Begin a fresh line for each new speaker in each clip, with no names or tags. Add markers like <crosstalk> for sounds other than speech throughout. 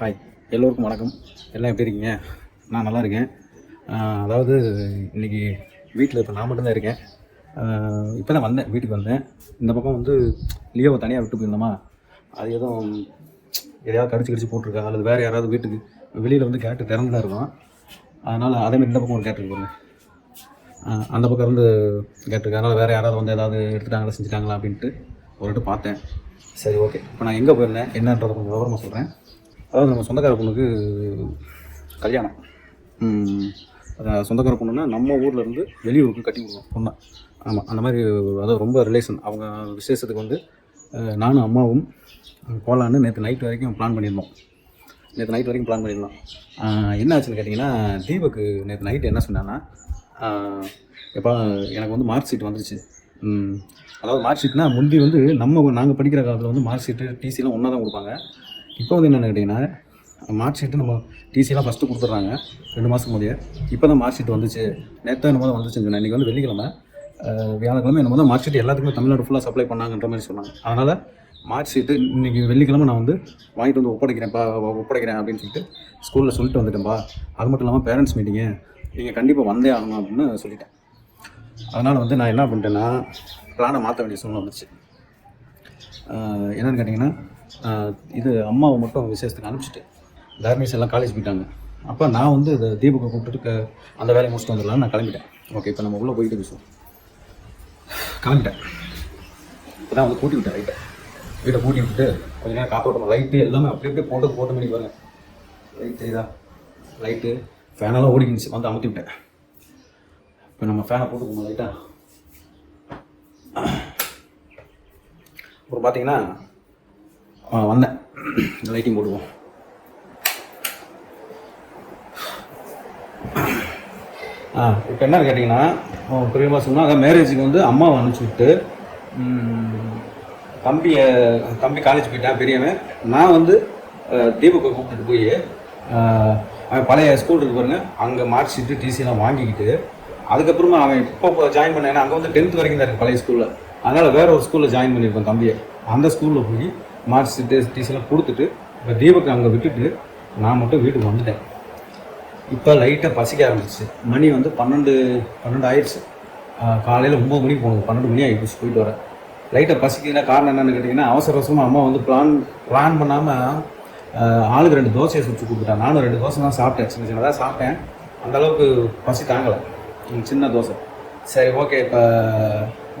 Hi எல்லோருக்கும் வணக்கம். எல்லாம் எப்படி இருக்கீங்க? நான் நல்லா இருக்கேன். அதாவது இன்னைக்கு வீட்டில் இப்போ நான் மட்டும்தான் இருக்கேன். இப்போ தான் வந்தேன் வீட்டுக்கு வந்தேன். இந்த பக்கம் வந்து லியோவை தனியாக விட்டு போயிருந்தோமா? அது எதுவும் எதையாவது கடிச்சு கடிச்சு போட்டிருக்கா? அல்லது வேறு யாராவது வீட்டுக்கு வெளியில் வந்து கேட்டு திறந்து தான் இருக்கும். அதனால் அதேமாதிரி இந்த பக்கம் ஒரு கேட்டு போகிறேன் அந்த பக்கம் இருந்து கேட்டிருக்கு அதனால் வேறு யாராவது வந்து ஏதாவது எடுத்துட்டாங்களா செஞ்சுட்டாங்களா அப்படின்ட்டு ஒரு பார்த்தேன். சரி ஓகே இப்போ நான் எங்கே போயிருந்தேன்? என்னன்றதை கொஞ்சம் விவரமாக சொல்கிறேன் அதாவது நம்ம சொந்தக்கார பொண்ணுக்கு கல்யாணம். சொந்தக்கார பொண்ணுன்னா நம்ம ஊர்ல இருந்து வெளியூருக்கு கட்டி கொடுக்கணும் பொண்ணை. ஆமாம் அந்த மாதிரி அதாவது ரொம்ப ரிலேஷன் அவங்க விசேஷத்துக்கு வந்து நானும் அம்மாவும் போகலான்னு நேற்று நைட் வரைக்கும் பிளான் பண்ணியிருந்தோம். நேற்று நைட் வரைக்கும் பிளான் பண்ணியிருந்தோம். ஆஹ் என்ன ஆச்சுன்னு கேட்டிங்கன்னா தீபக்கு நேற்று நைட் என்ன சொன்னான்னா எப்போ எனக்கு வந்து மார்க் ஷீட் வந்துருச்சு. அதாவது மார்க் ஷீட்னா முந்தி வந்து நம்ம நாங்கள் படிக்கிற காலத்தில் வந்து மார்க் ஷீட்டு டிசிலாம் ஒன்றா தான் கொடுப்பாங்க. இப்போ வந்து என்னென்னு கேட்டிங்கன்னா மார்க் ஷீட்டு நம்ம டிசிலாம் ஃபஸ்ட்டு கொடுத்துட்றாங்க ரெண்டு மாதத்துக்கு முந்தைய. இப்போ தான் மார்க் ஷீட் வந்துச்சு. நேற்று என்னமோ தான் வந்துச்சுன்னு சொன்னேன். இன்றைக்கி வந்து வெள்ளிக்கிழமை. வியாழக்கிழமை என்னமோ தான் மார்க் ஷீட் எல்லாத்துக்குமே தமிழ்நாடு ஃபுல்லாக சப்ளை பண்ணாங்கன்ற மாதிரி சொன்னாங்க. அதனால் மார்க் ஷீட்டு இன்றைக்கி வெள்ளிக்கிழமை நான் வந்து வாங்கிட்டு வந்து ஒப்படைக்கிறேன்ப்பா ஒப்படைக்கிறேன் அப்படின்னு சொல்லிட்டு ஸ்கூலில் சொல்லிட்டு வந்துட்டேன்ப்பா அது மட்டும் இல்லாமல் பேரண்ட்ஸ் மீட்டிங்கு நீங்கள் கண்டிப்பாக வந்தே ஆகணும் அப்படின்னு சொல்லிட்டேன். அதனால் வந்து நான் என்ன பண்ணிட்டேன்னா பிளானை மாற்ற வேண்டிய சூழ்நிலை வந்துச்சு என்னென்னு கேட்டிங்கன்னா இது அம்மாவை மட்டும் விசேஷத்துக்கு அனுப்பிச்சிட்டு. தர்மேஷ் எல்லாம் காலேஜ் போயிட்டாங்க. அப்போ நான் வந்து இதை தீபகம் கூப்பிட்டுட்டு அந்த வேலையை முடிச்சுட்டு வந்துடலாம்னு நான் கிளம்பிட்டேன். ஓகே இப்போ நம்ம உள்ளே போயிட்டு பேசுவோம். கிளம்பிட்டேன். இப்போ தான் வந்து கூட்டி விட்டேன் லைட்டை வீட்டை கூட்டி விட்டுட்டு கொஞ்ச நேரம் காத்தோட்டம் லைட்டு எல்லாமே அப்படி அப்படியே போட்டு போட்டு மணி பாருங்க. லைட் தெரியுதா லைட்டு ஃபேனெல்லாம் ஓடிக்கிச்சு வந்து அமுத்தி விட்டேன். இப்போ நம்ம ஃபேனை போட்டுக்கோங்க லைட்டாக அப்புறம் பார்த்தீங்கன்னா வந்தேன். லைட்டிங் போடுவோம் ஆ இப்போ என்ன கேட்டிங்கன்னா பிரியமாக சொன்னால் அதான் மேரேஜுக்கு வந்து அம்மாவை அனுப்பிச்சி விட்டு தம்பியை தம்பி காலேஜ் போயிட்டான் பெரியவன். நான் வந்து தீபக்கை கூப்பிட்டுட்டு போய் அவன் பழைய ஸ்கூல் இருக்கு பாருங்க அங்கே மார்க் ஷீட்டு டிசிலாம் வாங்கிக்கிட்டு அதுக்கப்புறமா அவன் இப்போ ஜாயின் பண்ண ஏன்னா அங்கே வந்து டென்த் வரைக்கும் தான் இருக்கு பழைய ஸ்கூலில் அதனால் வேற ஒரு ஸ்கூலில் ஜாயின் பண்ணியிருப்பேன் தம்பியை. அந்த ஸ்கூலில் போய் மார்க் ஷீட்டு டிசிலாம் கொடுத்துட்டு இப்போ தீபக்கு அங்கே விட்டுட்டு நான் மட்டும் வீட்டுக்கு வந்துட்டேன். இப்போ லைட்டாக பசிக்க ஆரம்பிச்சிச்சு. மணி வந்து பன்னெண்டு பன்னெண்டு ஆயிடுச்சு. காலையில் ஒம்பது மணிக்கு போகணும். பன்னெண்டு மணி ஆகிடுச்சு போயிட்டு வரேன் லைட்டாக பசிக்கிற காரணம் என்னென்னு கேட்டிங்கன்னா அவசர அவசரமாக அம்மா வந்து பிளான் பிளான் பண்ணாமல் ஆளுக்கு ரெண்டு தோசையை சுற்றி கொடுத்துட்டா. நானும் ரெண்டு தோசை தான் சாப்பிட்டேன். சின்ன சின்னதாக சாப்பிட்டேன். அந்தளவுக்கு பசி தாங்கலை. சின்ன தோசை. சரி ஓகே இப்போ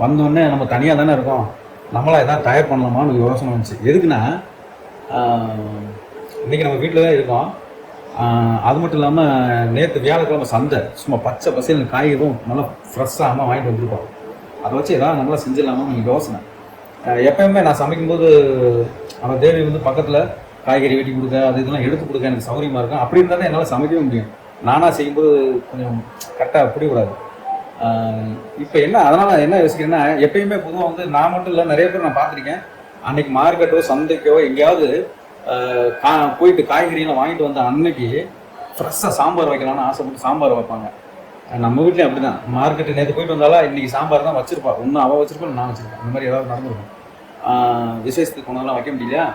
வந்தோடனே நம்ம தனியாக தானே இருக்கோம். நம்மளாக எதாவது தயார் பண்ணலாமான்னு யோசனை வந்துச்சு. எதுக்குன்னா இன்றைக்கி நம்ம வீட்டில் தான் இருக்கோம். அது மட்டும் இல்லாமல் நேற்று வியாழக்கிழமை சந்தை. சும்மா பச்சை பசையில் காய்கறியும் நல்லா ஃப்ரெஷ்ஷாக வாங்கிட்டு வந்திருக்கோம். அதை வச்சு ஏதாவது நல்லா செஞ்சிடலாமா நீங்கள் யோசனை. எப்பயுமே நான் சமைக்கும்போது அந்த தேவி வந்து பக்கத்தில் காய்கறி வெட்டி கொடுக்க அது இதெல்லாம் எடுத்து கொடுக்க எனக்கு சௌகரியமாக இருக்கும். அப்படி இருந்தால் தான் என்னால் சமைக்கவே முடியும். நானாக செய்யும்போது கொஞ்சம் கரெக்டாக பிடிக்கூடாது இப்போ என்ன அதனால் என்ன யோசிக்கிறேன்னா எப்பயுமே பொதுவாக வந்து நான் மட்டும் இல்லை நிறைய பேர் நான் பார்த்துருக்கேன். அன்னைக்கு மார்க்கெட்டோ சந்தைக்கோ எங்கேயாவது கா போயிட்டு காய்கறியெல்லாம் வாங்கிட்டு வந்த அன்னைக்கு ஃப்ரெஷ்ஷாக சாம்பார் வைக்கலாம்னு ஆசைப்பட்டு சாம்பார் வைப்பாங்க. நம்ம வீட்லேயும் அப்படி தான் மார்க்கெட்டு நேற்று போயிட்டு வந்தாலும் இன்னைக்கு சாம்பார் தான் வச்சிருப்பா. ஒன்றும் அவள் வச்சிருப்பா நான் வச்சிருப்பேன் இந்த மாதிரி ஏதாவது நடந்துருக்கும். விசேஷத்துக்கு கொண்டாலாம் வைக்க முடியலையா?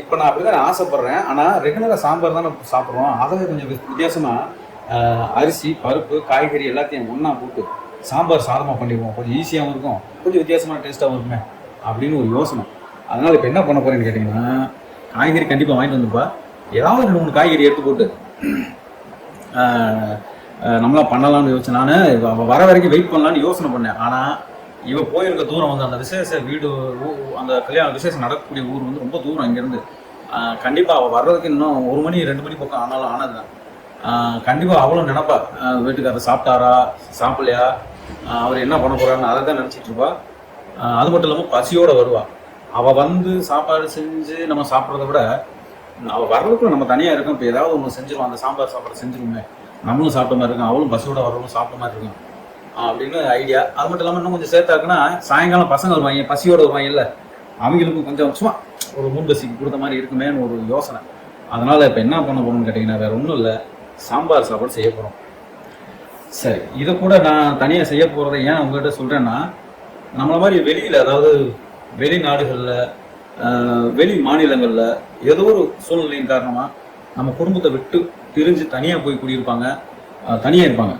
இப்போ நான் அப்படி தான் ஆசைப்பட்றேன் ஆனால் ரெகுலராக சாம்பார் தானே சாப்பிட்றோம். அதை கொஞ்சம் வித்தியாசமாக அரிசி பருப்பு காய்கறி எல்லாத்தையும் ஒன்றா போட்டு சாம்பார் சாதமாக பண்ணிடுவோம். கொஞ்சம் ஈஸியாகவும் இருக்கும். கொஞ்சம் வித்தியாசமான டேஸ்ட்டாகவும் இருக்குமே அப்படின்னு ஒரு யோசனை. அதனால் இப்போ என்ன பண்ண போகிறேன்னு கேட்டிங்கன்னா காய்கறி கண்டிப்பாக வாங்கிட்டு வந்துப்பா ஏதாவது ரெண்டு மூணு காய்கறி எடுத்து போட்டு நம்மளாம் பண்ணலாம்னு யோசிச்சேன் நான் அவள் வர வரைக்கும் வெயிட் பண்ணலான்னு யோசனை பண்ணேன். ஆனால் இவ போயிருக்க தூரம் வந்து அந்த விசேஷ வீடு ஊ- அந்த கல்யாண விசேஷம் நடக்கக்கூடிய ஊர் வந்து ரொம்ப தூரம் இங்கேருந்து. கண்டிப்பாக அவள் வர்றதுக்கு இன்னும் ஒரு மணி ரெண்டு மணி பக்கம் ஆனாலும் ஆனது தான் கண்டிப்பாக அவளும் நினைப்பா. வீட்டுக்காரர் சாப்பிட்டாரா சாப்பிடலையா? அவர் என்ன பண்ண போறாருன்னு அதை தான் நினச்சிட்டு இருப்பா. அது மட்டும் இல்லாமல் பசியோடு வருவாள் அவள் வந்து சாப்பாடு செஞ்சு நம்ம சாப்பிட்றத விட அவள் வர்றதுக்குள்ள நம்ம தனியாக இருக்கும். இப்போ ஏதாவது ஒன்று செஞ்சிருவோம். அந்த சாம்பார் சாப்பாடு செஞ்சிருவோமே. நம்மளும் சாப்பிட்ட மாதிரி இருக்கும். அவளும் பசியோட வரவங்களும் சாப்பிட்ட மாதிரி இருக்கும். அப்படின்னு ஐடியா அது மட்டும் இல்லாமல் இன்னும் கொஞ்சம் சேர்த்தாக்குன்னா சாயங்காலம் பசங்க வருவாங்க. பசியோட வருவாங்க இல்லை. அவங்களுக்கும் கொஞ்சம் சும்மா ஒரு மூணு பசிக்கு கொடுத்த மாதிரி இருக்குமேன்னு ஒரு யோசனை. அதனால் இப்போ என்ன பண்ண போகணும்னு கேட்டிங்கன்னா வேறு ஒன்றும் இல்லை. சாம்பார் சாப்பாடு செய்ய போகிறோம் சரி இதை கூட நான் தனியாக செய்ய போகிறத ஏன் உங்ககிட்ட சொல்கிறேன்னா நம்மளை மாதிரி வெளியில் அதாவது வெளிநாடுகளில் வெளி மாநிலங்களில் ஏதோ ஒரு சூழ்நிலையின் காரணமாக நம்ம குடும்பத்தை விட்டு பிரிஞ்சு தனியாக போய் குடியிருப்பாங்க தனியாக இருப்பாங்க.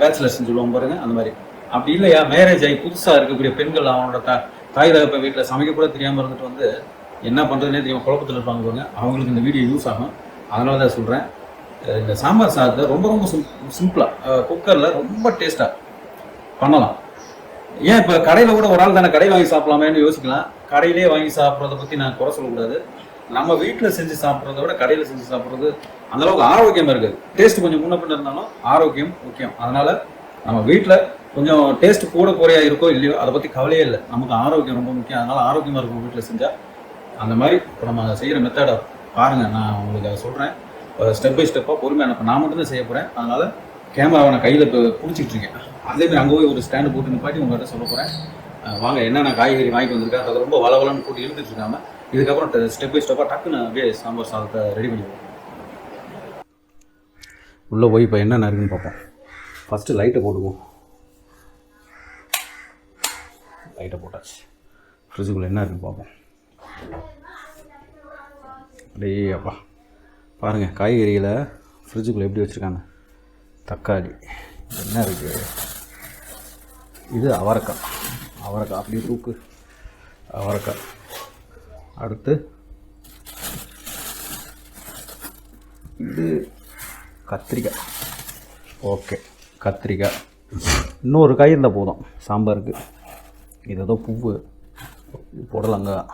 பேச்சுலர்ஸ்ன்னு சொல்லுவாங்க பாருங்கள் அந்த மாதிரி. அப்படி இல்லையா மேரேஜ் ஆகி புதுசாக இருக்கக்கூடிய பெண்கள் அவனோட த தாய் தகப்ப வீட்டில் சமைக்க கூட தெரியாமல் இருந்துட்டு வந்து என்ன பண்ணுறதுனே தெரியும் குழப்பத்தில் இருப்பாங்க பாருங்க. அவங்களுக்கு இந்த வீடியோ யூஸ் ஆகும். அதனால தான் சொல்கிறேன் இந்த சாம்பார் சாதத்தை ரொம்ப ரொம்ப சிம் சிம்பிளாக குக்கரில் ரொம்ப டேஸ்ட்டாக பண்ணலாம். ஏன் இப்போ கடையில் கூட ஒரு ஆள் தானே கடை வாங்கி சாப்பிடலாமேன்னு யோசிக்கலாம். கடையிலே வாங்கி சாப்பிட்றத பற்றி நான் குறை சொல்லக்கூடாது. நம்ம வீட்டில் செஞ்சு சாப்பிட்றத விட கடையில் செஞ்சு சாப்பிட்றது அந்தளவுக்கு ஆரோக்கியமாக இருக்குது. டேஸ்ட் கொஞ்சம் முன்ன பின்ன இருந்தாலும் ஆரோக்கியம் முக்கியம். அதனால் நம்ம வீட்டில் கொஞ்சம் டேஸ்ட் கூட குறையா இருக்கோ இல்லையோ அதை பற்றி கவலையே இல்லை. நமக்கு ஆரோக்கியம் ரொம்ப முக்கியம். அதனால் ஆரோக்கியமாக இருக்கும் வீட்டில் செஞ்சால் அந்த மாதிரி இப்போ நம்ம செய்கிற மெத்தடை பாருங்கள் நான் உங்களுக்கு அதை சொல்கிறேன் ஸ்டெப் பை ஸ்டெப்பாக பொறுமையாக நான் நான் மட்டும் தான் செய்ய போகிறேன் அதனால் கேமராவை நான் கையில் இப்போ பிடிச்சிட்டு இருக்கேன். அதே மாதிரி அங்கே போய் ஒரு ஸ்டாண்டு போட்டு நிப்பாட்டி உங்கள்கிட்ட சொல்ல போகிறேன் வாங்க என்னென்ன காய்கறி வாங்கிட்டு வந்திருக்கேன் அதை ரொம்ப வளவலன்னு போட்டு இழுத்துட்டு இருக்காமல் இதுக்கப்புறம் ஸ்டெப் பை ஸ்டெப்பாக டக்குன்னு அப்படியே சாம்பார் சாதத்தை ரெடி பண்ணிடுவோம் உள்ளே போய் இப்போ என்னென்ன இருக்குன்னு பார்ப்போம். ஃபஸ்ட்டு லைட்டை போட்டுக்குவோம். லைட்டை போட்டாச்சு. ஃப்ரிட்ஜுக்குள்ளே என்ன இருக்குன்னு பார்ப்போம். அப்படியே அப்பா. பாருங்கள் காய்கறிகளை ஃப்ரிட்ஜுக்குள்ளே எப்படி வச்சுருக்காங்க? தக்காளி. என்ன இருக்குது இது அவரைக்காய். அவரைக்காய் அப்படியே தூக்கு. அவரைக்காய். அடுத்து இது கத்திரிக்காய். ஓகே கத்திரிக்காய். இன்னொரு காய் இருந்தால் போதும். சாம்பாருக்கு. இது ஏதோ பூவு புடலங்காய்.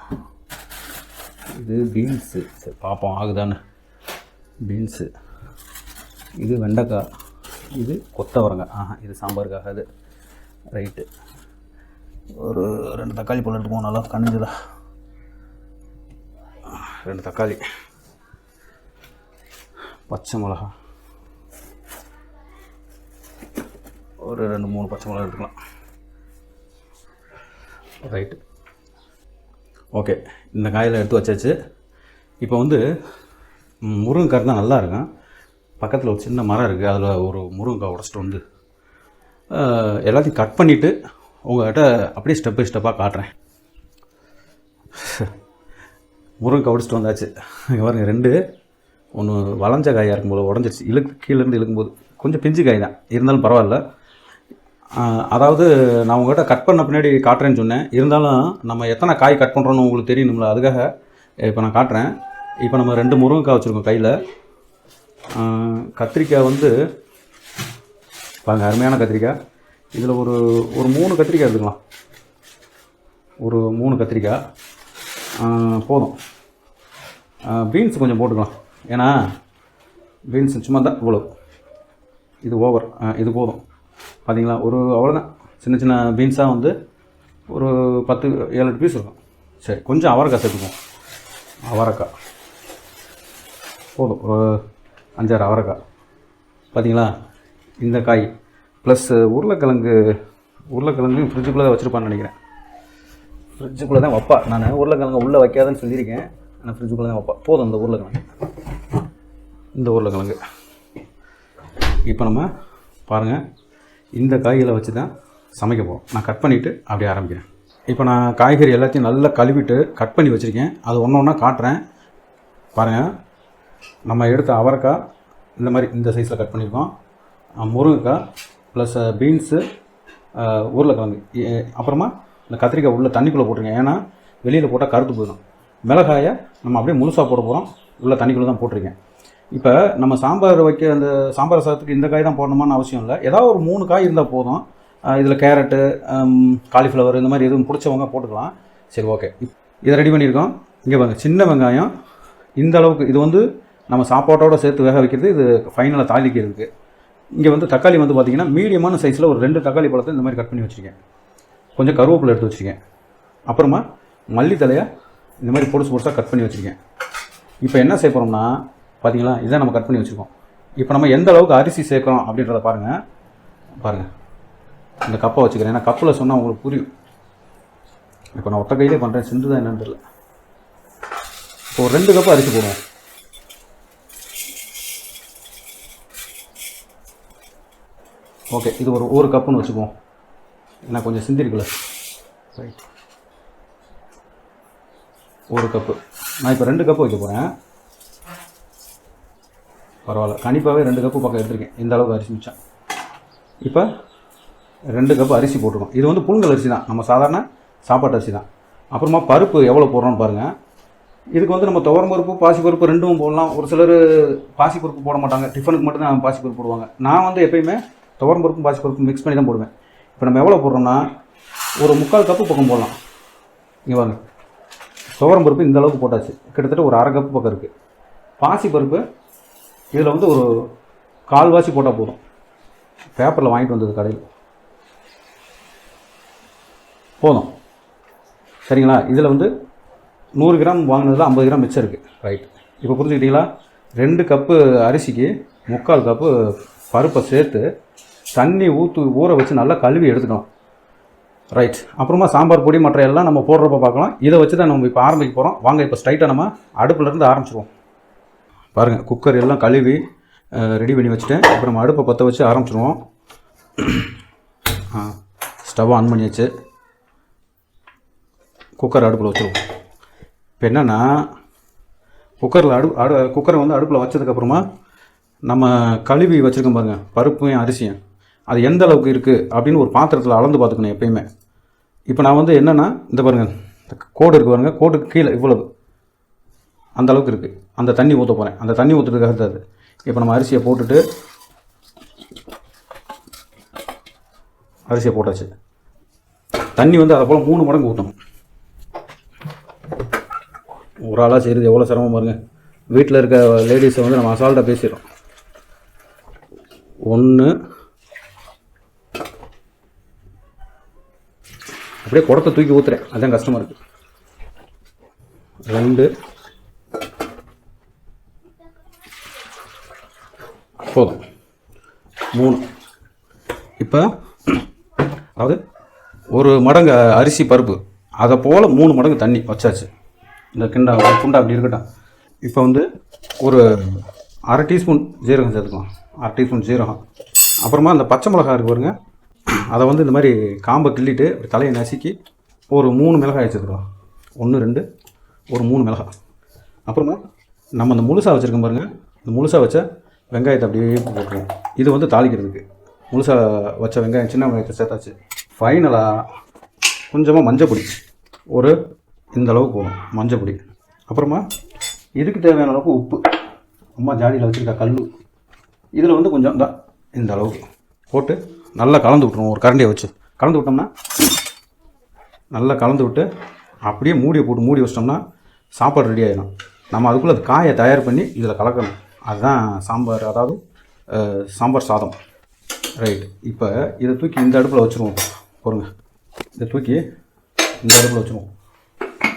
இது பீன்ஸு. சரி பார்ப்போம் ஆகுதானே பீன்ஸு. இது வெண்டைக்காய். இது கொத்தவரங்காய் ஆஹா இது சாம்பாருக்காக அது. ரைட்டு. ஒரு ரெண்டு தக்காளி பழம் எடுத்து போனாலும் கணிஞ்சுதா ரெண்டு தக்காளி. பச்சை மிளகா. ஒரு ரெண்டு மூணு பச்சை மிளகா எடுத்துக்கலாம். ரைட்டு. ஓகே. இந்த காயில் எடுத்து வச்சாச்சு. இப்போ வந்து முருங்கைக்காய் தான் நல்லா இருக்கும். பக்கத்தில் ஒரு சின்ன மரம் இருக்குது அதில் ஒரு முருங்கைக்காய் உடச்சிட்டு வந்து எல்லாத்தையும் கட் பண்ணிவிட்டு உங்கள்கிட்ட அப்படியே ஸ்டெப் பை ஸ்டெப்பாக காட்டுறேன். முருங்கைக்காய் உடச்சிட்டு வந்தாச்சு. இங்கே பாருங்கள் ரெண்டு ஒன்று வளைஞ்ச காயாக இருக்கும்போது உடஞ்சிருச்சு. இழுக்கு கீழேருந்து இழுக்கும்போது கொஞ்சம் பிஞ்சு காய் தான். இருந்தாலும் பரவாயில்ல. அதாவது நான் உங்கள்கிட்ட கட் பண்ண பின்னாடி காட்டுறேன்னு சொன்னேன். இருந்தாலும் நம்ம எத்தனை காய் கட் பண்ணுறோன்னு உங்களுக்கு தெரியணும்ல அதுக்காக இப்போ நான் காட்டுறேன். இப்போ நம்ம ரெண்டு முருங்கைக்காய் வச்சுருக்கோம் கையில். கத்திரிக்காய் வந்து பாருங்க அருமையான கத்திரிக்காய். இதில் ஒரு ஒரு மூணு கத்திரிக்காய் எடுத்துக்கலாம். ஒரு மூணு கத்திரிக்காய். போதும். பீன்ஸ் கொஞ்சம் போட்டுக்கலாம். ஏன்னா பீன்ஸ் சும்மா தான் இவ்வளோ இது ஓவர் இது போதும். பார்த்தீங்களா ஒரு அவ்வளோதான் சின்ன சின்ன பீன்ஸாக வந்து ஒரு பத்து ஏழு எட்டு பீஸ் இருக்கும். சரி கொஞ்சம் அவரைக்காய் சேர்த்துக்குவோம். அவரைக்காய். போதும். ஒரு அஞ்சாறு அவரைக்காய். பார்த்தீங்களா இந்த காய். ப்ளஸ் உருளைக்கிழங்கு உருளைக்கிழங்கு ஃப்ரிட்ஜுக்குள்ளே தான் வச்சுருப்பான்னு நினைக்கிறேன். ஃப்ரிட்ஜுக்குள்ளே தான் வைப்பா. நான் உருளைக்கிழங்கு உள்ளே வைக்காதுன்னு சொல்லியிருக்கேன். ஆனால் ஃப்ரிட்ஜுக்குள்ளே தான் வைப்பா. போதும் இந்த உருளைக்கிழங்கு. இந்த உருளைக்கிழங்கு. இப்போ நம்ம பாருங்கள் இந்த காய்களை வச்சு தான் சமைக்க போகிறோம் நான் கட் பண்ணிவிட்டு அப்படியே ஆரம்பிக்கிறேன். இப்போ நான் காய்கறி எல்லாத்தையும் நல்லா கழுவிட்டு கட் பண்ணி வச்சுருக்கேன். அது ஒன்று ஒன்றா காட்டுறேன். பாருங்கள் நம்ம எடுத்த அவரைக்காய் இந்த மாதிரி இந்த சைஸில் கட் பண்ணியிருக்கோம். முருங்கைக்காய் ப்ளஸ் பீன்ஸு உருளைக்கிழங்கு. அப்புறமா இந்த கத்திரிக்காய் உள்ளே தண்ணிக்குள்ளே போட்டுருங்க ஏன்னா வெளியில் போட்டால் கருத்து போயிடும். மிளகாயை நம்ம அப்படியே முழுசாக போட போகிறோம் உள்ளே தண்ணிக்குள்ளே தான் போட்டிருக்கேன். இப்போ நம்ம சாம்பார் வைக்க அந்த சாம்பார் சாதத்துக்கு இந்த காய் தான் போடணுமான்னு அவசியம் இல்லை. ஏதாவது ஒரு மூணு காய் இருந்தால் போதும். இதில் கேரட்டு காலிஃப்ளவர் இந்த மாதிரி எதுவும் பிடிச்சவங்க போட்டுக்கலாம். சரி ஓகே இதை ரெடி பண்ணியிருக்கோம். இங்கே பாருங்க சின்ன வெங்காயம். இந்த அளவுக்கு இது வந்து நம்ம சாப்பாட்டோட சேர்த்து வேக வைக்கிறது இது ஃபைனலாக தாளிக்கிறதுக்கு. இங்கே வந்து தக்காளி வந்து பார்த்திங்கன்னா மீடியமான சைஸில் ஒரு ரெண்டு தக்காளி பழத்தை இந்த மாதிரி கட் பண்ணி வச்சுருக்கேன். கொஞ்சம் கருவேப்பிலை எடுத்து வச்சுருக்கேன். அப்புறமா மல்லித்தலையை இந்த மாதிரி பொடுசு பொடுசாக கட் பண்ணி வச்சுருக்கேன். இப்போ என்ன செய்ய போகிறோம்னா பார்த்தீங்களா இதான் நம்ம கட் பண்ணி வச்சுருக்கோம். இப்போ நம்ம எந்த அளவுக்கு அரிசி சேர்க்குறோம் அப்படின்றத பாருங்கள் பாருங்கள் இந்த கப்பை வச்சுக்கிறேன். ஏன்னா கப்பில் சொன்னால் உங்களுக்கு புரியும். இப்போ நான் ஒத்த கையிலே பண்ணுறேன் சிந்து தான் என்னன்னு தெரியல. இப்போ ஒரு ரெண்டு கப்பு அரிசி போடுவோம். ஓகே இது ஒரு ஒரு கப்புன்னு வச்சுக்குவோம். ஏன்னா கொஞ்சம் சிந்திருக்குல்ல ரைட் ஒரு கப்பு நான் இப்போ ரெண்டு கப்பு வைக்க போகிறேன் பரவாயில்ல. கண்டிப்பாகவே ரெண்டு கப்பு பக்கம் எடுத்திருக்கேன். இந்த அளவுக்கு அரிசி மிச்சம். இப்போ ரெண்டு கப்பு அரிசி போட்டிருக்கோம். இது வந்து புழுங்கல் அரிசி தான். நம்ம சாதாரண சாப்பாட்டு அரிசி தான். அப்புறமா பருப்பு எவ்வளோ போடுறோம்னு பாருங்கள் இதுக்கு வந்து நம்ம துவரம் பருப்பு பாசி பருப்பு ரெண்டும் போடலாம். ஒரு சிலர் பாசி பருப்பு போட மாட்டாங்க. டிஃபனுக்கு மட்டும் தான் பாசி பருப்பு போடுவாங்க. நான் வந்து எப்பயுமே துவரம் பருப்பும் பாசி பருப்பு மிக்ஸ் பண்ணி தான் போடுவேன். இப்போ நம்ம எவ்வளோ போடுறோம்னா ஒரு முக்கால் கப்பு பக்கம் போடலாம். இங்கே வாங்க துவரம் பருப்பு இந்த அளவுக்கு போட்டாச்சு. கிட்டத்தட்ட ஒரு அரை கப்பு பக்கம் இருக்குது பாசி பருப்பு இதில் வந்து ஒரு கால்வாசி போட்டால் போதும். பேப்பரில் வாங்கிட்டு வந்தது கடையில். போதும். சரிங்களா? இதில் வந்து நூறு கிராம் வாங்கினதில் ஐம்பது கிராம் மிச்சம் இருக்குது ரைட் இப்போ புரிஞ்சுக்கிட்டீங்களா? ரெண்டு கப்பு அரிசிக்கு முக்கால் கப்பு பருப்பை சேர்த்து தண்ணி ஊற்று ஊற வச்சு நல்லா கழுவி எடுத்துக்கணும். ரைட் அப்புறமா சாம்பார் பொடி மற்ற எல்லாம் நம்ம போடுறப்ப பார்க்கலாம். இதை வச்சு தான் நம்ம இப்போ ஆரம்பிக்க போகிறோம் வாங்க இப்போ ஸ்ட்ரைட்டாக நம்ம அடுப்புலேருந்து ஆரம்பிச்சிருவோம். பாருங்கள் குக்கர் எல்லாம் கழுவி ரெடி பண்ணி வச்சுட்டேன். இப்போ நம்ம அடுப்பை பற்ற வச்சு ஆரம்பிச்சிருவோம். ஸ்டவ் ஆன் பண்ணியாச்சு. குக்கர் அடுப்பில் வச்சுருவோம். இப்போ என்னென்னா குக்கரில் அடு அடு குக்கரை வந்து அடுப்பில் வச்சதுக்கப்புறமா நம்ம கழுவி வச்சுருக்கோம் பாருங்கள் பருப்பையும் அரிசியும். அது எந்த அளவுக்கு இருக்குது அப்படின்னு ஒரு பாத்திரத்தில் அளந்து பார்த்துக்கணும் எப்பயுமே. இப்போ நான் வந்து என்னென்னா இந்த பாருங்கள் இந்த கோடு இருக்குது பாருங்கள் கோடுக்கு கீழே இவ்வளவு. அந்த அளவுக்கு இருக்குது அந்த தண்ணி ஊற்ற போகிறேன் அந்த தண்ணி ஊற்றுறதுக்காக அது. இப்போ நம்ம அரிசியை போட்டுட்டு அரிசியை போட்டாச்சு. தண்ணி வந்து அதை போல் மூணு மடங்கு ஊற்றணும் ஒரு ஆளாக செய்கிறது எவ்வளோ சிரமம் பாருங்க. வீட்டில் இருக்க லேடிஸை வந்து நம்ம அசால்ட்டாக பேசிடுறோம். ஒன்று அப்படியே குடத்தை தூக்கி ஊற்றுறேன் அதுதான் கஷ்டமாக இருக்குது ரெண்டு. போதும். மூணு. இப்போ அதாவது ஒரு மடங்கு அரிசி பருப்பு. அதை போல் மூணு மடங்கு தண்ணி வச்சாச்சு. இந்த கிண்டா குண்டா அப்படி இருக்கட்டும். இப்போ வந்து ஒரு அரை டீஸ்பூன் ஜீரகம் சேர்த்துக்கலாம். அரை டீஸ்பூன் ஜீரகம். அப்புறமா அந்த பச்சை மிளகா இருக்கு பாருங்கள் அதை வந்து இந்த மாதிரி காம்பை கிள்ளிட்டு தலையை நசுக்கி ஒரு மூணு மிளகாய் வச்சுக்கிறோம் ஒன்று ரெண்டு ஒரு மூணு மிளகாய். அப்புறமா நம்ம அந்த முழுசாக வச்சுருக்கோம் பாருங்கள் இந்த முழுசாக வச்ச வெங்காயத்தை அப்படியே போட்டுருவோம். இது வந்து தாளிக்கிறதுக்கு. முழுசாக வச்ச வெங்காயம் சின்ன வெங்காயத்தை சேர்த்தாச்சு. ஃபைனலாக கொஞ்சமாக மஞ்சள் பொடி ஒரு இந்த அளவுக்கு மஞ்சள் பொடி அப்புறமா இதுக்கு தேவையான அளவுக்கு உப்பு. அம்மா ஜாடியில் வச்சுருக்க கல் இதில் வந்து கொஞ்சம் தான் இந்த அளவுக்கு போட்டு நல்லா கலந்து விட்ருவோம் ஒரு கரண்டியை வச்சு. கலந்து விட்டோம்னா நல்லா கலந்து விட்டு அப்படியே மூடியை போட்டு மூடி வச்சிட்டோம்னா சாப்பாடு ரெடி ஆகிடும் நம்ம அதுக்குள்ளே அது காயை தயார் பண்ணி இதில் கலக்கணும். அதுதான் சாம்பார் அதாவது சாம்பார் சாதம். ரைட் இப்போ இதை தூக்கி இந்த அடுப்பில் வச்சுருவோம். பொருங்க இதை தூக்கி இந்த அடுப்பில் வச்சுருவோம்.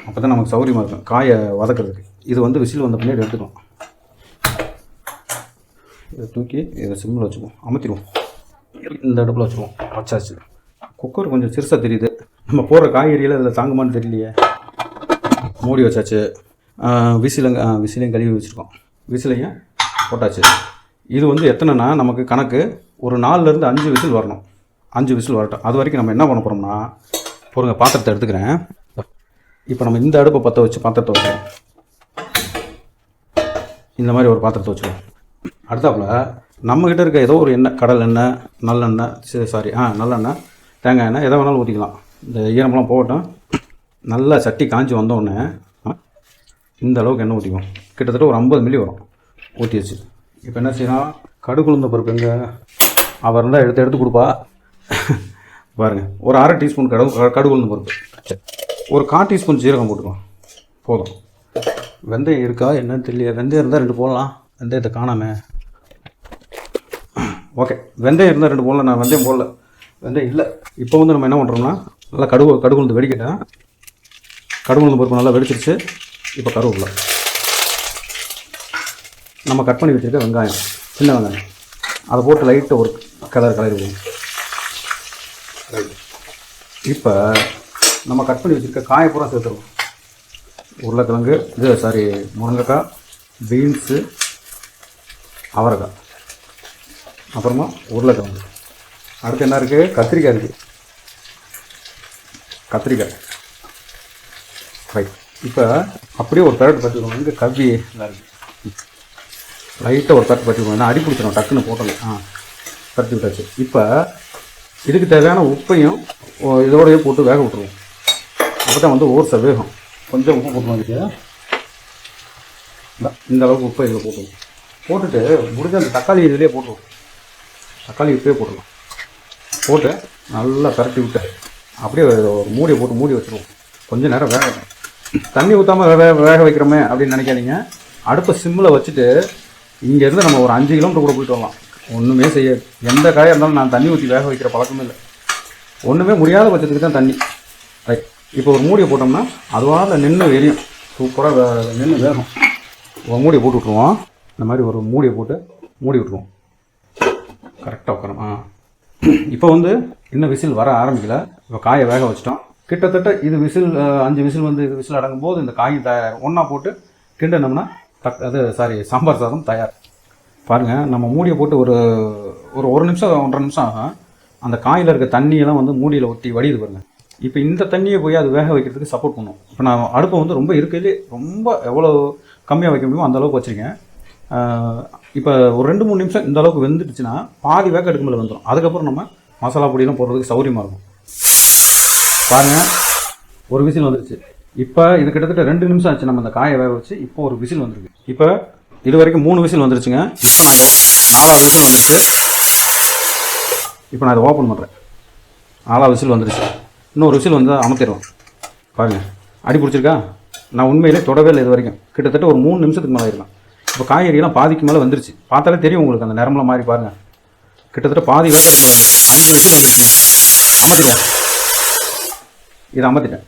அப்போ தான் நமக்கு சௌகரியமாக இருக்கும். காயை வதக்கிறதுக்கு. இது வந்து விசில் வந்த பின்னாடி எடுத்துக்கலாம். இதை தூக்கி இதை சிம்மில் வச்சுக்குவோம். அமுத்திடுவோம். இந்த அடுப்பில் வச்சுருவோம். வச்சாச்சு குக்கர் கொஞ்சம் சிறுசாக தெரியுது. நம்ம போடுற காய்கறியில் இதில் தாங்குமான்னு தெரியலையே. மூடி வச்சாச்சு. விசிலங்க விசிலையும் கழுவி வச்சுருக்கோம். விசிலையும் போட்டாச்சு. இது வந்து எத்தனைனா நமக்கு கணக்கு ஒரு நாலுலேருந்து அஞ்சு விசில் வரணும். அஞ்சு விசில் வரட்டும். அது வரைக்கும் நம்ம என்ன பண்ண போகிறோம்னா பொருங்க பாத்திரத்தை எடுத்துக்கிறேன். இப்போ நம்ம இந்த அடுப்பை பற்ற வச்சு பாத்திரத்தை வச்சுருவோம் இந்த மாதிரி ஒரு பாத்திரத்தை வச்சுருவோம் அடுத்தாப்புல நம்மக்கிட்ட இருக்க ஏதோ ஒரு எண்ணெய் கடல் எண்ணெய் நல்லெண்ணெய் சாரி ஆ நல்லெண்ணெய் தேங்காய் எண்ணெய் எதை வேணாலும் ஊற்றிக்கலாம் இந்த ஈரமெல்லாம் போகட்டும். நல்லா சட்டி காஞ்சி வந்தோடனே இந்த அளவுக்கு எண்ணெய் ஊற்றிக்கும் கிட்டத்தட்ட ஒரு ஐம்பது மில்லி வரும். ஊற்றி வச்சு இப்போ என்ன செய்யலாம் கடுகுளுந்த பருப்பு எங்கே? அவர் இருந்தால் எடுத்து எடுத்து கொடுப்பா. பாருங்கள் ஒரு அரை டீஸ்பூன் கடுகு கடுகுளுந்த பருப்பு. சரி. ஒரு கால் டீஸ்பூன் ஜீரகம் போட்டுக்கலாம் போதும். வெந்தயம் இருக்கா? என்னன்னு தெரியல வெந்தயம் இருந்தால் ரெண்டு போடலாம். வெந்தயத்தை காணாமே. ஓகே வெந்தயம் இருந்தால் ரெண்டு போடல நான் வெந்தயம் போடல வெந்தயம் இல்லை. இப்போ வந்து நம்ம என்ன பண்ணுறோம்னா நல்லா கடுகு கடுகு வந்து வெடிக்கிட்டேன் கடுகு வந்து பருப்பு நல்லா வெடிச்சிருச்சு. இப்போ கருவேப்பிலை. நம்ம கட் பண்ணி வச்சுருக்க வெங்காயம். சின்ன வெங்காயம். அதை போட்டு லைட்டு ஒரு கலர் கலர் இப்போ நம்ம கட் பண்ணி வச்சுருக்க காயை பூரா சேர்த்துருவோம். உருளைக்கிழங்கு இது சாரி முருங்கைக்காய் பீன்ஸு அவரைக்காய். அப்புறமா உருளைக்கிழங்கு. அடுத்து என்ன இருக்குது கத்திரிக்காய் இருக்குது கத்திரிக்காய். ரைட் இப்போ அப்படியே ஒரு பெரட்டு பற்றிடுவோம் இங்கே கவ்வி லைட்டாக ஒரு தட்டு பற்றிடுவோம் நான் அடி பிடிச்சிடும் டக்குன்னு போட்டோம் ஆ. பரட்டி விட்டாச்சு. இப்போ இதுக்கு தேவையான உப்பையும் ஓ, போட்டு வேக விட்டுருவோம். அப்போ தான் வந்து ஓர்ஸை வேகும். கொஞ்சம் உப்பு போட்டு வந்துட்டு இந்த அளவுக்கு உப்பை இதில் போட்டுருவோம் போட்டுட்டு முடிஞ்ச அந்த தக்காளி இதிலே போட்டுருவோம் தக்காளி இப்பயே போட்டுடலாம் போட்டு நல்லா பரட்டி விட்டு அப்படியே ஒரு மூடியை போட்டு மூடி வச்சுருவோம். கொஞ்சம் நேரம் வேக தண்ணி ஊற்றாம வேக வேக வைக்கிறோமே அப்படின்னு நினைக்காதீங்க. அடுப்பை சிம்மில் வச்சுட்டு இங்கேருந்து நம்ம ஒரு அஞ்சு கிலோமீட்டர் கூட போயிட்டு வரலாம். ஒன்றுமே செய்யாது எந்த காயாக இருந்தாலும் நான் தண்ணி ஊற்றி வேக வைக்கிற பழக்கமே இல்லை. ஒன்றுமே முடியாத பட்சத்துக்கு தான் தண்ணி. ரைட். இப்போ ஒரு மூடியை போட்டோம்னா அதுவாக நின்று எரியும். சூப்பராக நின்று வேகும். ஒரு மூடியை போட்டு விட்ருவோம் இந்த மாதிரி ஒரு மூடியை போட்டு மூடி விட்ருவோம் கரெக்டாக உட்காரும். ஆ. இப்போ வந்து இன்னும் விசில் வர ஆரம்பிக்கல. இப்போ காயை வேக வச்சிட்டோம். கிட்டத்தட்ட இது விசில் அஞ்சு விசில் வந்து இது விசில் அடங்கும் போது இந்த காய் தயார் ஒன்றா போட்டு கிண்டனோம்னா தக் அது சாரி சாம்பார் சாதம் தயார். பாருங்கள் நம்ம மூடியை போட்டு ஒரு ஒரு ஒரு நிமிஷம் ஒன்றரை நிமிஷம் ஆகும். அந்த காயில் இருக்க தண்ணியெல்லாம் வந்து மூடியில் ஒட்டி வடியுது பாருங்கள் இப்போ இந்த தண்ணியை போய் அது வேக வைக்கிறதுக்கு சப்போர்ட் பண்ணும். இப்போ நான் அடுப்பை வந்து ரொம்ப இருக்கையிலே ரொம்ப எவ்வளோ கம்மியாக வைக்க முடியுமோ அந்த அளவுக்கு வச்சுருக்கேன். இப்போ ஒரு ரெண்டு மூணு நிமிஷம் இந்த அளவுக்கு வெந்துடுச்சுன்னா பாதி வேக எடுக்கும்போது வந்துடும் அதுக்கப்புறம் நம்ம மசாலா பொடியெலாம் போடுறதுக்கு சௌரியமாக இருக்கும். பாருங்கள் ஒரு விசில் வந்துருச்சு. இப்போ இது கிட்டத்தட்ட ரெண்டு நிமிஷம் ஆச்சு நம்ம இந்த காயை வேக வச்சு இப்போ ஒரு விசில் வந்துருக்கு. இப்போ இது வரைக்கும் மூணு விசில் வந்துருச்சுங்க. இப்போ நான் நாலாவது விசில் வந்துருச்சு. இப்போ நான் இதை ஓப்பன் பண்ணுறேன் நாலாவது விசில் வந்துருச்சு. இன்னொரு விசில் வந்து அமர்த்திடுவோம் பாருங்கள் அடி பிடிச்சிருக்கா? நான் உண்மையிலே தொடவே இல்லை இது வரைக்கும். கிட்டத்தட்ட ஒரு மூணு நிமிஷத்துக்கு மேலே ஆயிடலாம். இப்போ காய்கறியெல்லாம் பாதிக்கு மேலே வந்துருச்சு. பார்த்தாலே தெரியும் உங்களுக்கு அந்த நிறமெல்லாம் மாதிரி பாருங்கள் கிட்டத்தட்ட பாதி வேலை இருக்கு. வரைக்கும் அஞ்சு விசில் வந்துருச்சு அமர்த்திடுவோம் இதை அமர்த்திட்டேன்.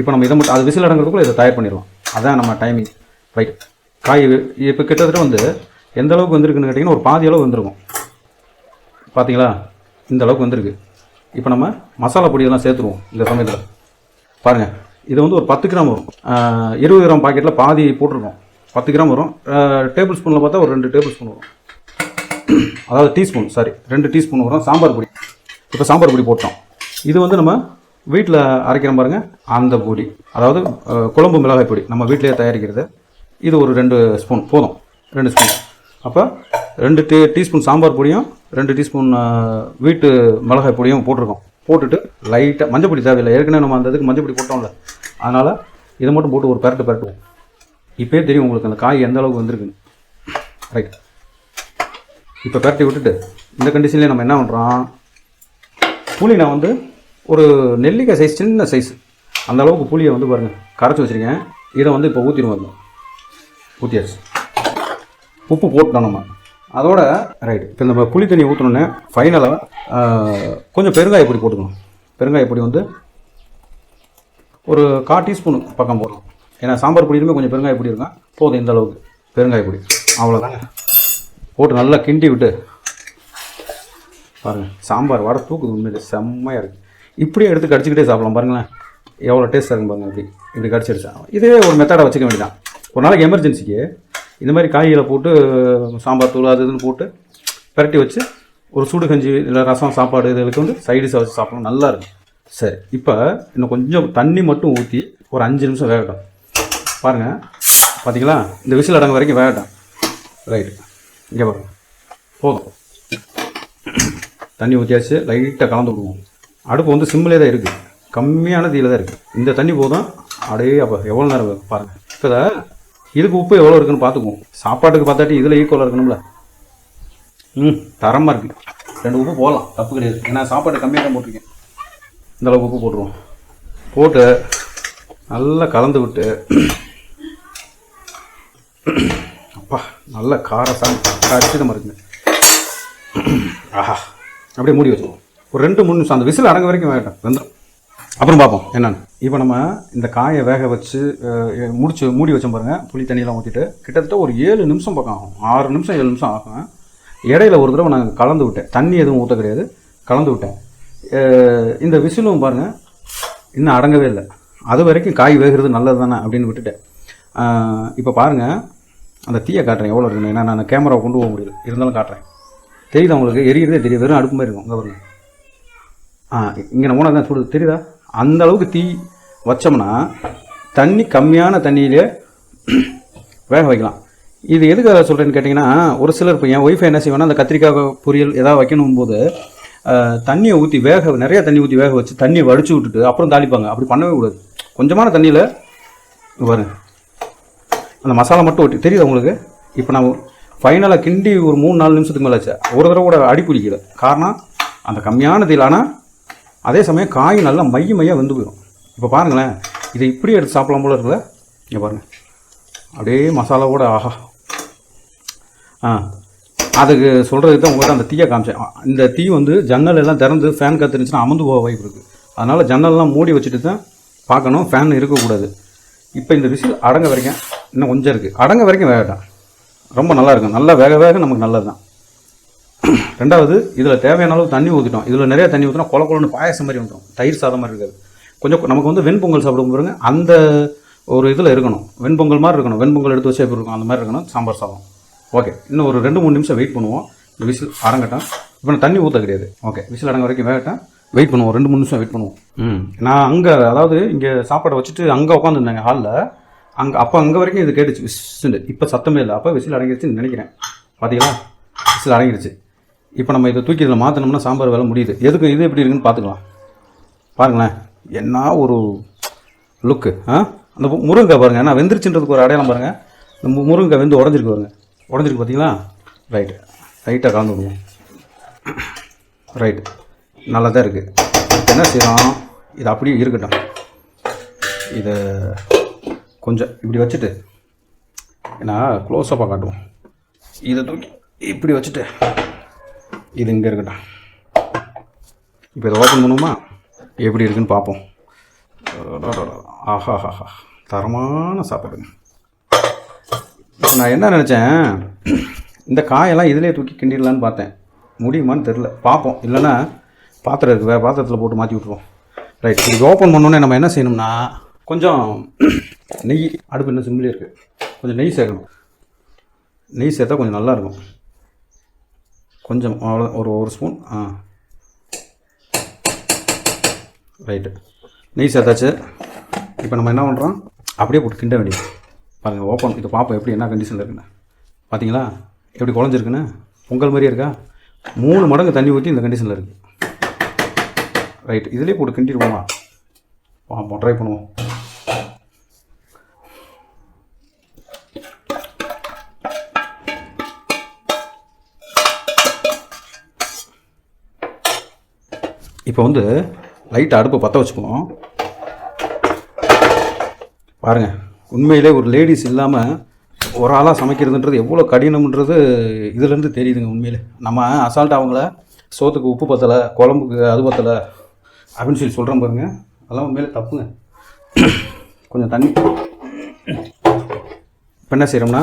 இப்போ நம்ம இதை மட்டும் அது விசில் அடங்குறதுக்குள்ளே இதை தயார் பண்ணிடலாம் அதான் நம்ம டைமிங் ரைட் காய் இப்போ கிட்டத்தட்ட வந்து எந்த அளவுக்கு வந்திருக்குன்னு கேட்டிங்கன்னா ஒரு பாதி அளவு வந்திருக்கும். பார்த்தீங்களா இந்த அளவுக்கு வந்திருக்கு. இப்போ நம்ம மசாலா பொடியெல்லாம் சேர்த்துருவோம் இந்த சமயத்தில். பாருங்கள் இது வந்து ஒரு பத்து கிராம் வரும். இருபது கிராம் பாக்கெட்டில் பாதி போட்டிருக்கோம். பத்து கிராம் வரும். டேபிள் ஸ்பூனில் பார்த்தா ஒரு ரெண்டு டேபிள் ஸ்பூன் வரும். அதாவது டீஸ்பூன் சாரி ரெண்டு டீஸ்பூன் வரும். சாம்பார் பொடி. இப்போ சாம்பார் பொடி போட்டோம். இது வந்து நம்ம வீட்டில் அரைக்கிறோம் பாருங்க அந்த பொடி. அதாவது குழம்பு மிளகாய் பொடி. நம்ம வீட்டிலேயே தயாரிக்கிறது. இது ஒரு ரெண்டு ஸ்பூன் போதும். ரெண்டு ஸ்பூன் அப்போ ரெண்டு டீ டீஸ்பூன் சாம்பார் பொடியும் ரெண்டு டீஸ்பூன் வீட்டு மிளகாய் பொடியும் போட்டிருக்கோம். போட்டுட்டு லைட்டாக மஞ்சள் பொடி தேவையில்லை. ஏற்கனவே நம்ம அந்த இதுக்கு மஞ்சள் பொடி போட்டோம்ல. அதனால் இதை மட்டும் போட்டு ஒரு பரட்டு பரட்டுவோம். இப்போயே தெரியும் உங்களுக்கு அந்த காய் எந்த அளவுக்கு வந்திருக்குன்னு. ரைட் இப்போ பரட்டி விட்டுட்டு இந்த கண்டிஷன்லேயே நம்ம என்ன பண்ணுறோம் புளி நான் வந்து ஒரு நெல்லிக்காய் சைஸ் சின்ன சைஸ் அந்த அளவுக்கு புளியை வந்து பாருங்கள் கரைச்சி வச்சுருக்கேன். இதை வந்து இப்போ ஊற்றிடுவோம் ஊற்றியாச்சு உப்பு போட்டோம் நம்ம. அதோட ரைட் இப்போ நம்ம புளி தண்ணி ஊற்றினோன்னே ஃபைனலாக கொஞ்சம் பெருங்காய பொடி போட்டுக்கணும். பெருங்காய பொடி வந்து ஒரு கால் டீஸ்பூன் பக்கம் போடணும் ஏன்னா சாம்பார் பொடியிலுமே கொஞ்சம் பெருங்காய பொடி இருக்கும் போதும் இந்த அளவுக்கு. பெருங்காய பொடி. அவ்வளோதாங்க போட்டு நல்லா கிண்டி விட்டு. பாருங்கள் சாம்பார் வடை தூக்குது உண்மையிலே. செம்மையாக இருக்குது இப்படியே எடுத்து கடிச்சிக்கிட்டே சாப்பிடலாம் பாருங்களேன். எவ்வளோ டேஸ்ட்டாக இருக்கும் பாருங்க இப்படி இப்படி கடிச்சு இதே ஒரு மெத்தடை வச்சுக்க வேண்டியதான் ஒரு நாளைக்கு எமர்ஜென்சிக்கு இந்த மாதிரி காய்களை போட்டு சாம்பார் தூள் அது இதுன்னு போட்டு பிரட்டி வச்சு ஒரு சுடு கஞ்சி இல்லை ரசம் சாப்பாடு இதுகளுக்கு வந்து சைடிஷாக வச்சு சாப்பிடலாம் நல்லா இருக்கும் சரி இப்போ இன்னும் கொஞ்சம் தண்ணி மட்டும் ஊற்றி ஒரு அஞ்சு நிமிஷம் வேகட்டும். பாருங்கள் பார்த்தீங்களா இந்த விசில் அடங்க வரைக்கும் வேகட்டும். ரைட்டு இங்கே பாருங்கள் போதும். தண்ணி ஊற்றியாச்சு லைட்டாக கலந்து விடுவோம் அடுப்பு வந்து சிம்மிலே தான் இருக்குது கம்மியான தீயில் தான் இருக்குது இந்த தண்ணி போதும். அடையே அப்போ எவ்வளோ நேரம் பாருங்கள் இப்போ இதுக்கு உப்பு எவ்வளோ இருக்குன்னு பார்த்துக்குவோம். சாப்பாட்டுக்கு பார்த்தாட்டி இதில் ஈக்குவலாக இருக்கணும்ல. ம் தரமாக இருக்குது ரெண்டு உப்பு போடலாம். தப்பு கிடையாது. ஏன்னா சாப்பாடு கம்மியாக தான் போட்டிருக்கேன். இந்தளவுக்கு உப்பு போட்டுருவோம். போட்டு நல்லா கலந்து விட்டு அப்பா நல்ல காரசாமி கச்சிதமாக இருக்குங்க ஆஹா. அப்படியே மூடி வச்சுருவோம் ஒரு ரெண்டு மூணு நிமிஷம். அந்த விசில் அடங்க வரைக்கும் வேகட்டும். வெந்துடும் அப்புறம் பார்ப்போம். என்னென்னு. இப்போ நம்ம இந்த காயை வேக வச்சு முடிச்சு மூடி வச்சோம் பாருங்கள் புளி தண்ணியெல்லாம் ஊற்றிட்டு கிட்டத்தட்ட ஒரு ஏழு நிமிஷம் பக்கம் ஆகும். ஆறு நிமிஷம் ஏழு நிமிஷம் ஆகும். இடையில ஒரு தடவை நான் கலந்து விட்டேன். தண்ணி எதுவும் ஊற்ற கிடையாது. கலந்து விட்டேன். இந்த விசிலும் பாருங்கள் இன்னும் அடங்கவே இல்லை. அது வரைக்கும் காய் வேகிறது நல்லது தானே அப்படின்னு விட்டுட்டேன். இப்போ பாருங்கள் அந்த தீயை காட்டுறேன். எவ்வளோ இருக்குன்னு. ஏன்னா நான் கேமராவை கொண்டு போக முடியல. இருந்தாலும் காட்டுறேன். தெரியுதா உங்களுக்கு? எரியறதே தெரியும் வெறும் அடுப்பு மாதிரி இருக்கும். இங்கே பாருங்க. ஆ இங்கே நம்ம தான் சொல்லுது தெரியுதா? அந்த அளவுக்கு தீ வச்சோம்னா தண்ணி கம்மியான தண்ணியிலே வேக வைக்கலாம். இது எதுக்கு அதை சொல்கிறேன்னு கேட்டிங்கன்னா ஒரு சிலர் இப்போ என் ஒய்ஃபை என்ன செய்வேன்னா அந்த கத்திரிக்காய் பொரியல் ஏதாவது வைக்கணும் போது தண்ணியை ஊற்றி வேக நிறைய தண்ணி ஊற்றி வேக வச்சு தண்ணியை வடிச்சு விட்டுட்டு அப்புறம் தாளிப்பாங்க. அப்படி பண்ணவே கூடாது. கொஞ்சமான தண்ணியில் பாருங்க. அந்த மசாலா மட்டும் ஒட்டி. தெரியுது உங்களுக்கு? இப்போ நான் ஃபைனலாக கிண்டி ஒரு மூணு நாலு நிமிஷத்துக்கு மேலே ஆச்சு. ஒரு தடவை கூட அடி பிடிக்கல. காரணம் அந்த கம்மியான தீல் ஆனால் அதே சமயம் காய் நல்லா மைய மையாக வெந்து போயிடும் இப்போ பாருங்களேன் இதை இப்படியே எடுத்து சாப்பிடலாம் போல இருக்குல்ல? இங்கே பாருங்கள் அப்படியே மசாலாவோட ஆஹா. ஆ அதுக்கு சொல்கிறதுக்கு தான் உங்கள்கிட்ட அந்த தீயை காமிச்சேன். இந்த தீ வந்து ஜன்னல் எல்லாம் திறந்து ஃபேன் காத்துருந்துச்சுன்னா அமர்ந்து போக வாய்ப்பு இருக்குது அதனால் ஜன்னல்லாம் மூடி வச்சுட்டு தான் பார்க்கணும். ஃபேன் இருக்கக்கூடாது. இப்போ இந்த விசில் அடங்க வரைக்கும் இன்னும் கொஞ்சம் இருக்குது அடங்க வரைக்கும் வேகட்டும். ரொம்ப நல்லா இருக்கும். நல்லா வேக வேக நமக்கு நல்லது தான் <clears throat> ரெண்டாவது இதில் தேவையான அளவு தண்ணி ஊற்றிட்டோம் இதில் நிறைய தண்ணி ஊற்றினா கொல கொலன்னு பாயசம் மாதிரி வந்துடும் தயிர் சாதம் மாதிரி இருக்காது. கொஞ்சம் நமக்கு வந்து வெண்பொங்கல் சாப்பிடும் பாருங்க அந்த ஒரு இதில் இருக்கணும். வெண்பொங்கல் மாதிரி இருக்கணும். வெண்பொங்கல் எடுத்து வச்சு எப்படி இருக்கும்? அந்த மாதிரி இருக்கணும். சாம்பார் சாதம். ஓகே. இன்னும் ஒரு ரெண்டு மூணு நிமிஷம் வெயிட் பண்ணுவோம். இந்த விசில் அடங்கட்டும். இப்போ நான் தண்ணி ஊற்ற கிடையாது. ஓகே. விசில் அடங்க வரைக்கும் வேகட்டும். வெயிட் பண்ணுவோம் ரெண்டு மூணு நிமிஷம் வெயிட் பண்ணுவோம். ம். நான் அங்கே அதாவது இங்கே சாப்பாடை வச்சுட்டு அங்கே உட்காந்துருந்தேங்க ஹாலில் அங்கே அப்போ அங்கே வரைக்கும் இது கேட்டுச்சு விசில் இப்போ சத்தமே இல்லை. அப்போ விசில் அடங்கிருச்சுன்னு நினைக்கிறேன். பார்த்தீங்களா விசில் அடங்கிருச்சு. இப்போ நம்ம இதை தூக்கி இதில் மாற்றினோம்னா சாம்பார் வேலை முடியுது. எதுக்கு இது எப்படி இருக்குன்னு பார்த்துக்கலாம் பாருங்களேன். என்ன ஒரு லுக்கு ஆ? அந்த முருங்கைக்காய் பாருங்கள் நான் வெந்துருச்சுன்றதுக்கு ஒரு அடையாளம் பாருங்கள் இந்த முருங்கைக்காய் வெந்து உடஞ்சிருக்கு பாருங்க. உடஞ்சிருக்கு பார்த்தீங்களா ரைட்டு ரைட்டாக கலந்து விடுவோம். ரைட்டு நல்லா தான் இருக்குது என்ன செய்யலாம்? இது அப்படியே இருக்கட்டும். இதை கொஞ்சம் இப்படி வச்சுட்டு ஏன்னா க்ளோஸ்அப்பாக காட்டுவோம் இதை தூக்கி இப்படி வச்சுட்டு இது இங்கே இருக்கட்டும். இப்போ இதை ஓப்பன் பண்ணுவோமா? எப்படி இருக்குன்னு பார்ப்போம். ஆஹா ஹாஹா தரமான சாப்பாடுங்க இப்போ நான் என்ன நினச்சேன்? இந்த காயெல்லாம் இதிலே தூக்கி கிண்டிடலான்னு பார்த்தேன். முடியுமான்னு தெரில பார்ப்போம். இல்லைன்னா பாத்திரம் இருக்குது? வேறு பாத்திரத்தில் போட்டு மாற்றி விட்ருவோம் ரைட் இது ஓப்பன் பண்ணோன்னே நம்ம என்ன செய்யணும்னா கொஞ்சம் <clears throat> நெய் அடுப்பு இன்னும் சிம்பிளே இருக்குது கொஞ்சம் நெய் சேர்க்கணும். நெய் சேர்த்தா கொஞ்சம் நல்லாயிருக்கும் கொஞ்சம் அவ்வளோ ஒரு ஒரு ஸ்பூன் ஆ. ரைட்டு நெய் சேர்த்தாச்சு. இப்போ நம்ம என்ன பண்ணுறோம் அப்படியே போட்டு கிண்ட வேண்டியது. பாருங்கள் ஓப்பன் இது பார்ப்போம் எப்படி என்ன கண்டிஷனில் இருக்குன்னு. பார்த்தீங்களா எப்படி குழஞ்சிருக்குன்னு. பொங்கல் மாதிரியே இருக்கா? மூணு மடங்கு தண்ணி ஊற்றி இந்த கண்டிஷனில் இருக்குது ரைட் இதுலேயே போட்டு கிண்டிடுவோமா? பார்ப்போம் ட்ரை பண்ணுவோம். இப்போ வந்து லைட் அடுப்பை பற்ற வச்சுக்குவோம். பாருங்கள் உண்மையிலே ஒரு லேடிஸ் இல்லாமல் ஒரு ஆளாக சமைக்கிறதுன்றது எவ்வளோ கடினம்ன்றது இதுலேருந்து தெரியுதுங்க உண்மையிலே. நம்ம அசால்ட்டாக அவங்கள சோத்துக்கு உப்பு பத்தலை குழம்புக்கு அது பத்தலை அப்படின்னு சொல்லி சொல்கிறேன் பாருங்க. அதெல்லாம் உண்மையிலே தப்புங்க. கொஞ்சம் தண்ணி. இப்போ என்ன செய்கிறோம்னா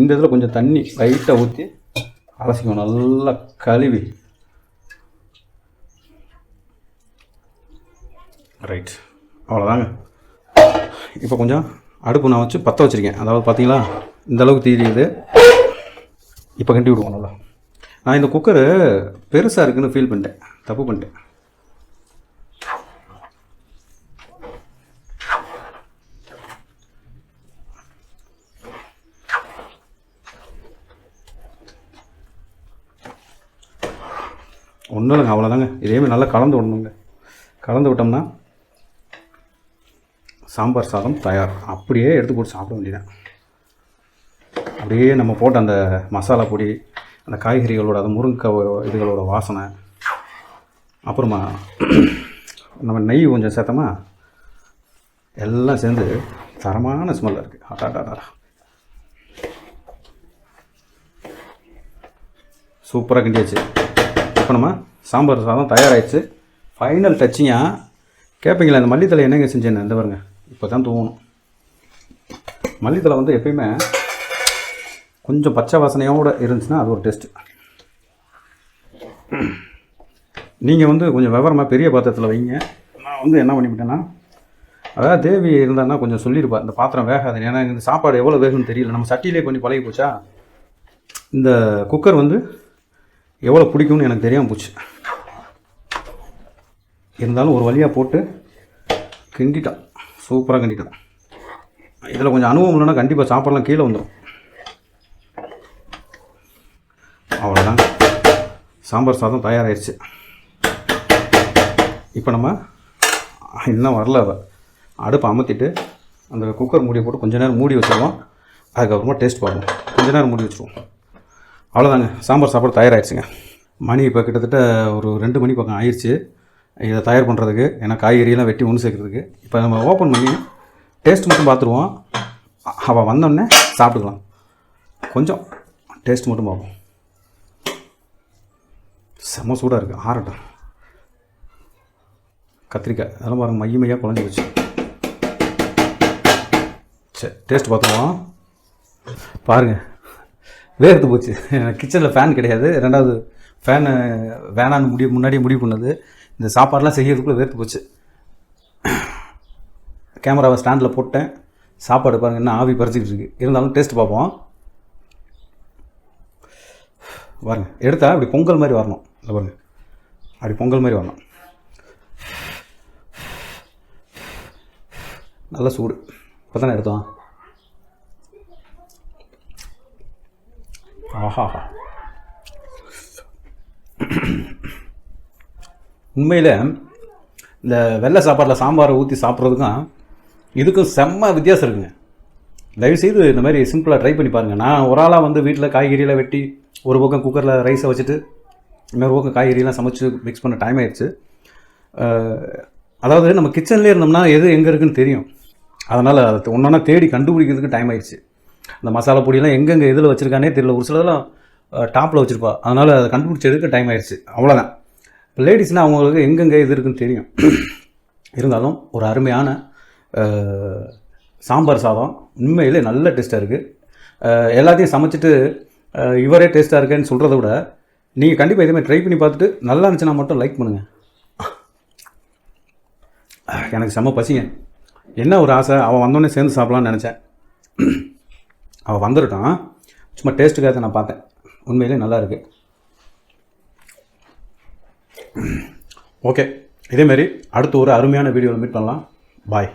இந்த இதில் கொஞ்சம் தண்ணி லைட்டாக ஊற்றி அலசிக்கணும். நல்லா கழுவி. ரைட் அவ்வளோதாங்க இப்போ கொஞ்சம் அடுப்பு நான் வச்சு பற்ற வச்சுருக்கேன். அதாவது பார்த்தீங்களா இந்தளவுக்கு தீரியுது. இப்போ கட்டி விடுவோம் நல்லா. நான் இந்த குக்கரு பெருசாக இருக்குன்னு ஃபீல் பண்ணிட்டேன். தப்பு பண்ணிட்டேன். ஒன்றும் இல்லைங்க அவ்வளோதாங்க இதேமாதிரி நல்லா கலந்து விடணுங்க. கலந்து விட்டோம்னா சாம்பார் சாதம் தயார். அப்படியே எடுத்து போட்டு சாப்பிட வேண்டியதான் அப்படியே நம்ம போட்ட அந்த மசாலா பொடி அந்த காய்கறிகளோட அந்த முருங்கை இதுகளோட வாசனை அப்புறமா நம்ம நெய் கொஞ்சம் சேர்த்தோமா எல்லாம் சேர்ந்து தரமான ஸ்மெல்ல இருக்குது அடாடாடா சூப்பராக கிண்டியாச்சு இப்போ நம்ம சாம்பார் சாதம் தயாராகிடுச்சு ஃபைனல் டச்சிங்காக கேட்பீங்களா இந்த மல்லித்தலை என்னங்க செஞ்சேன்னு? இந்த பாருங்க இப்போ தான் தூங்கணும் மல்லித்தலை வந்து எப்பயுமே கொஞ்சம் பச்சை வாசனையோடு இருந்துச்சுன்னா அது ஒரு டேஸ்ட்டு நீங்கள் வந்து கொஞ்சம் விவரமாக பெரிய பாத்திரத்தில் வைங்க. நான் வந்து என்ன பண்ணிவிட்டேன்னா அதாவது தேவி இருந்தான்னா கொஞ்சம் சொல்லியிருப்பா இந்த பாத்திரம் வேகாது. ஏன்னா இந்த சாப்பாடு எவ்வளோ வேகும்னு தெரியல. நம்ம சட்டியிலே கொஞ்சம் பழகி போச்சா இந்த குக்கர் வந்து எவ்வளோ பிடிக்கும்னு எனக்கு தெரியாமல் போச்சு. இருந்தாலும் ஒரு வழியாக போட்டு கிண்டிட்டான். சூப்பராக கிண்டிட்டான். இதில் கொஞ்சம் அனுபவம் இல்லைன்னா கண்டிப்பாக சாப்பாடெலாம் கீழே வந்துடும் அவ்வளோதான் சாம்பார் சாதம் தயாராகிடுச்சு இப்போ நம்ம இன்னும் வரல அவ. அடுப்பை அமர்த்திட்டு அந்த குக்கர் மூடியை போட்டு கொஞ்ச நேரம் மூடி வச்சுருவோம். அதுக்கப்புறமா டேஸ்ட் பார்ப்போம். கொஞ்ச நேரம் மூடி வச்சுருவோம். அவ்வளோதாங்க சாம்பார் சாப்பாடு தயாராகிடுச்சுங்க மணி இப்போ கிட்டத்தட்ட ஒரு ரெண்டு மணி பக்கம் ஆயிடுச்சு. இதை தயார் பண்ணுறதுக்கு ஏன்னா காய்கறியெல்லாம் வெட்டி ஒன்று சேர்க்குறதுக்கு. இப்போ நம்ம ஓப்பன் பண்ணி டேஸ்ட் மட்டும் பார்த்துருவோம். அவள் வந்தோடனே சாப்பிட்டுக்கலாம். கொஞ்சம் டேஸ்ட் மட்டும் பார்ப்போம். செம்ம சூடாக இருக்குது ஆரட்டம் கத்திரிக்காய். அதெல்லாம் பாருங்க மைய மையாக குழஞ்சி போச்சு. சரி டேஸ்ட் பார்த்துருவோம். பாருங்கள் வேர்த்து போச்சு. கிச்சனில் ஃபேன் கிடையாது. ரெண்டாவது ஃபேனு வேணான்னு முடிவு முன்னாடியே முடிவு பண்ணது. இந்த சாப்பாடெலாம் செய்யறதுக்குள்ளே வேர்த்து போச்சு. கேமராவை ஸ்டாண்டில் போட்டேன். சாப்பாடு பாருங்கள் என்ன ஆவி பறிச்சிக்கிட்டு இருக்கு. இருந்தாலும் டேஸ்ட் பார்ப்போம். பாருங்க எடுத்தா அப்படி பொங்கல் மாதிரி வரணும். இல்லை பாருங்க அப்படி பொங்கல் மாதிரி வரணும். நல்ல சூடு. இப்போ தானே எடுத்தோம். ஆஹாஹா உண்மையில் இந்த வெள்ளை சாப்பாட்டில் சாம்பாரை ஊற்றி சாப்பிட்றதுக்கும் இதுக்கும் செம்ம வித்தியாசம் இருக்குங்க. தயவுசெய்து இந்த மாதிரி சிம்பிளாக ட்ரை பண்ணி பாருங்கள் நான் ஒரு ஆளாக வந்து வீட்டில் காய்கறியெல்லாம் வெட்டி ஒரு பக்கம் குக்கரில் ரைஸை வச்சுட்டு இன்னொரு பக்கம் காய்கறியெல்லாம் சமைச்சு மிக்ஸ் பண்ண டைம் ஆயிடுச்சு. அதாவது நம்ம கிச்சன்லேயே இருந்தோம்னா எது எங்கே இருக்குன்னு தெரியும். அதனால் அதை ஒன்றா தேடி கண்டுபிடிக்கிறதுக்கு டைம் ஆயிடுச்சு. அந்த மசாலா பொடியெல்லாம் எங்கெங்கே இதில் வச்சுருக்கானே தெரியல. ஒரு சிலதெல்லாம் டாப்பில் வச்சுருப்பா. அதனால் அதை கண்டுபிடிச்சி எடுக்க டைம் ஆயிடுச்சு. அவ்வளோதான் இப்போ லேடிஸ்னால் அவங்களுக்கு எங்கெங்கே இது இருக்குன்னு தெரியும். இருந்தாலும் ஒரு அருமையான சாம்பார் சாதம். உண்மையிலே நல்ல டேஸ்ட்டாக இருக்குது எல்லாத்தையும் சமைச்சிட்டு இவரே டேஸ்ட்டாக இருக்கேன்னு சொல்கிறத விட நீங்கள் கண்டிப்பாக இதேமாதிரி ட்ரை பண்ணி பார்த்துட்டு நல்லா இருந்துச்சுன்னா மட்டும் லைக் பண்ணுங்கள் எனக்கு செம்ம பசிங்க. என்ன ஒரு ஆசை? அவன் வந்தோடனே சேர்ந்து சாப்பிட்லான்னு நினச்சேன். அவள் வந்துருட்டான். சும்மா டேஸ்ட்டுக்காக நான் பார்த்தேன். உண்மையிலே நல்லா இருக்கு. <clears throat> ஓகே இதேமாரி அடுத்து ஒரு அருமையான வீடியோவில் மீட் பண்ணலாம். பாய்